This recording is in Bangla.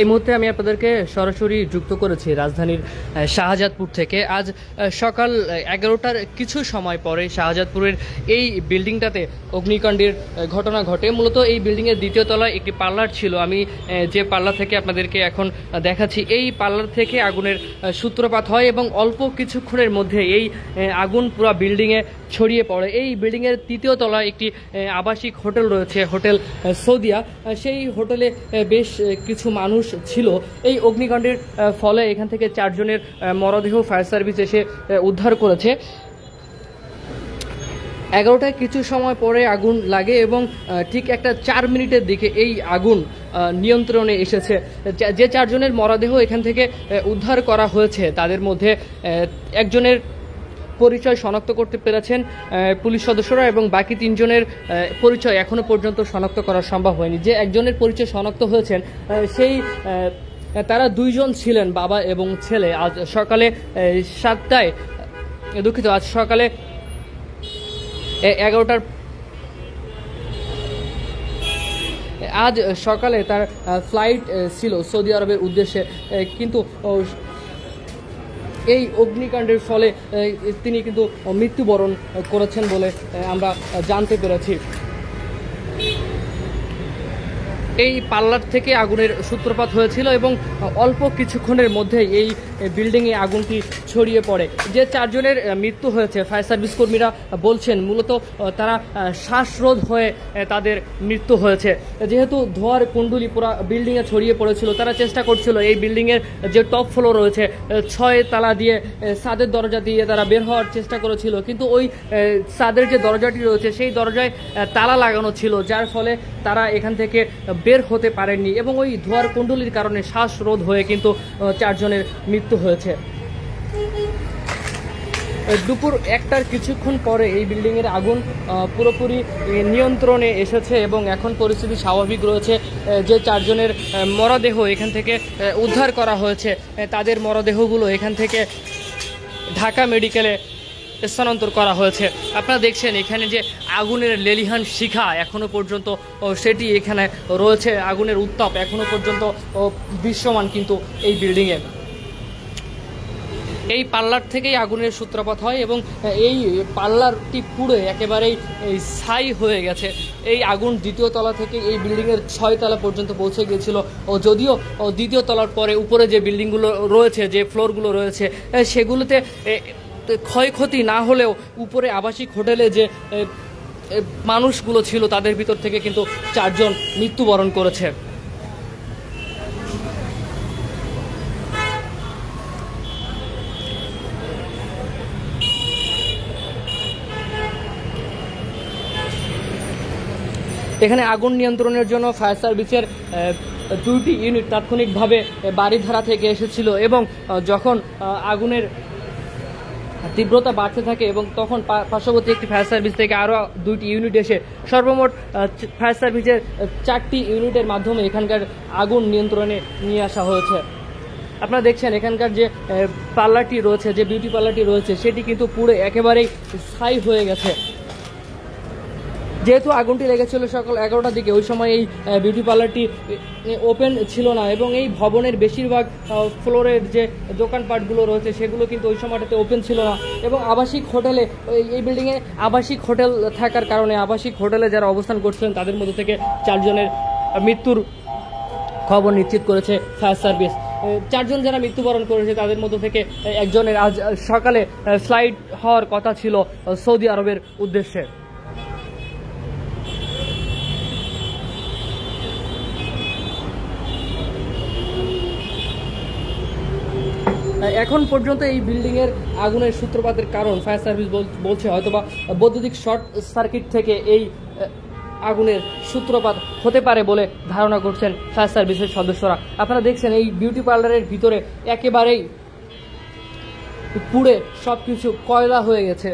এই মুহূর্তে আমি আপনাদেরকে সরাসরি যুক্ত করেছি রাজধানীর শাহজাদপুর থেকে। আজ সকাল এগারোটার কিছু সময় পরে শাহজাদপুরের এই বিল্ডিংটাতে অগ্নিকাণ্ডের ঘটনা ঘটে। মূলত এই বিল্ডিংয়ের দ্বিতীয় তলায় একটি পার্লার ছিল। আমি যে পার্লার থেকে আপনাদেরকে এখন দেখাচ্ছি, এই পার্লার থেকে আগুনের সূত্রপাত হয় এবং অল্প কিছুক্ষণের মধ্যে এই আগুন পুরো বিল্ডিংয়ে ছড়িয়ে পড়ে। এই বিল্ডিংয়ের তৃতীয় তলায় একটি আবাসিক হোটেল রয়েছে, হোটেল সৌদিয়া। সেই হোটেলে বেশ কিছু মানুষ ছিল, এই অগ্নিকাণ্ডের ফলে এখান থেকে চারজনের মরদেহ ফায়ার সার্ভিস এসে উদ্ধার করেছে। এগারোটায় কিছু সময় পরে আগুন লাগে এবং ঠিক একটা চার মিনিটের দিকে এই আগুন নিয়ন্ত্রণে এসেছে। যে চারজনের মরদেহ এখান থেকে উদ্ধার করা হয়েছে, তাদের মধ্যে একজনের পরিচয় শনাক্ত করতে পেরেছেন পুলিশ সদস্যরা এবং বাকি তিনজনের পরিচয় এখনও পর্যন্ত শনাক্ত করা সম্ভব হয়নি। যে একজনের পরিচয় শনাক্ত হয়েছেন সেই তারা দুইজন ছিলেন, বাবা এবং ছেলে। আজ সকালে সাতটায়, দুঃখিত, আজ সকালে এগারোটার আজ সকালে তার ফ্লাইট ছিল সৌদি আরবের উদ্দেশ্যে। কিন্তু এই অগ্নিকাণ্ডের ফলে তিনি কিন্তু মৃত্যুবরণ করেছেন বলে আমরা জানতে পেরেছি। এই পার্লার থেকে আগুনের সূত্রপাত হয়েছিল এবং অল্প কিছুক্ষণের মধ্যেই এই বিল্ডিংয়ে আগুনটি ছড়িয়ে পড়ে। যে চারজনের মৃত্যু হয়েছে, ফায়ার সার্ভিস কর্মীরা বলছেন, মূলত তারা শ্বাসরোধ হয়ে তাদের মৃত্যু হয়েছে। যেহেতু ধোয়ার কুণ্ডুলি পুরো বিল্ডিংয়ে ছড়িয়ে পড়েছিল, তারা চেষ্টা করছিল এই বিল্ডিংয়ের যে টপ ফ্লোর রয়েছে ছয় তালা দিয়ে সাদের দরজা দিয়ে তারা বের হওয়ার চেষ্টা করেছিল। কিন্তু ওই সাদের যে দরজাটি রয়েছে, সেই দরজায় তালা লাগানো ছিল, যার ফলে তারা এখান থেকে বের হতে পারেননি এবং ওই ধোয়ার কুণ্ডলির কারণে শ্বাসরোধ হয়ে কিন্তু চারজনের মৃত্যু হয়েছে। দুপুর একটার কিছুক্ষণ পরে এই বিল্ডিংয়ের আগুন পুরোপুরি নিয়ন্ত্রণে এসেছে এবং এখন পরিস্থিতি স্বাভাবিক রয়েছে যে চারজনের মরদেহ এখান থেকে উদ্ধার করা হয়েছে। তাদের মরদেহগুলো এখান থেকে ঢাকা মেডিকেলে স্থানান্তর করা হয়েছে। আপনারা দেখছেন এখানে যে আগুনের লেলিহান শিখা এখনও পর্যন্ত সেটি এখানে রয়েছে। আগুনের উত্তাপ এখনও পর্যন্ত দৃশ্যমান কিন্তু এই বিল্ডিংয়ে এই পার্লার থেকেই আগুনের সূত্রপাত হয় এবং এই পার্লারটি পুড়ে একেবারেই ছাই হয়ে গেছে। এই আগুন দ্বিতীয় তলা থেকে এই বিল্ডিংয়ের ছয় তলা পর্যন্ত পৌঁছে গিয়েছিল। ও, যদিও দ্বিতীয় তলার পরে উপরে যে বিল্ডিংগুলো রয়েছে, যে ফ্লোরগুলো রয়েছে সেগুলোতে ক্ষয়ক্ষতি না হলেও উপরে আবাসিক হোটেলে যে মানুষগুলো ছিল তাদের ভিতর থেকে কিন্তু চারজন মৃত্যুবরণ করেছে। এখানে আগুন নিয়ন্ত্রণের জন্য ফায়ার সার্ভিসের দুইটি ইউনিট তাৎক্ষণিকভাবে বাড়িধারা থেকে এসেছিল এবং যখন আগুনের তীব্রতা বাড়তে থাকে এবং তখন পার্শ্ববর্তী একটি ফায়ার সার্ভিস থেকে আরও দুইটি ইউনিট এসে সর্বমোট ফায়ার সার্ভিসের চারটি ইউনিটের মাধ্যমে এখানকার আগুন নিয়ন্ত্রণে নিয়ে আসা হয়েছে। আপনারা দেখছেন এখানকার যে পার্লারটি রয়েছে, যে বিউটি পার্লারটি রয়েছে, সেটি কিন্তু পুরো একেবারেই স্থায়ী হয়ে গেছে। যেহেতু আগুনটি লেগেছিল সকাল এগারোটার দিকে, ওই সময় এই বিউটি পার্লারটি ওপেন ছিল না। এবং এই ভবনের বেশিরভাগ ফ্লোরের যে দোকানপাটগুলো রয়েছে, সেগুলো কিন্তু ওই সময়টাতে ওপেন ছিল না। এবং আবাসিক হোটেলে এই- বিল্ডিংয়ে আবাসিক হোটেল থাকার কারণে আবাসিক হোটেলে যারা অবস্থান করছিলেন, তাদের মধ্যে থেকে চারজনের মৃত্যুর খবর নিশ্চিত করেছে ফায়ার সার্ভিস। চারজন যারা মৃত্যুবরণ করেছে, তাদের মধ্যে থেকে একজনের আজ সকালে ফ্লাইট হওয়ার কথা ছিল সৌদি আরবের উদ্দেশ্যে। এখন পর্যন্ত এই বিল্ডিংয়ের আগুনের সূত্রপাতের কারণ ফায়ার সার্ভিস বলছে হয়তোবা বৈদ্যুতিক শর্ট সার্কিট থেকে এই আগুনের সূত্রপাত হতে পারে বলে ধারণা করছেন ফায়ার সার্ভিসের সদস্যরা। আপনারা দেখছেন এই বিউটি পার্লারের ভিতরে একেবারেই পুড়ে সব কিছু কয়লা হয়ে গেছে।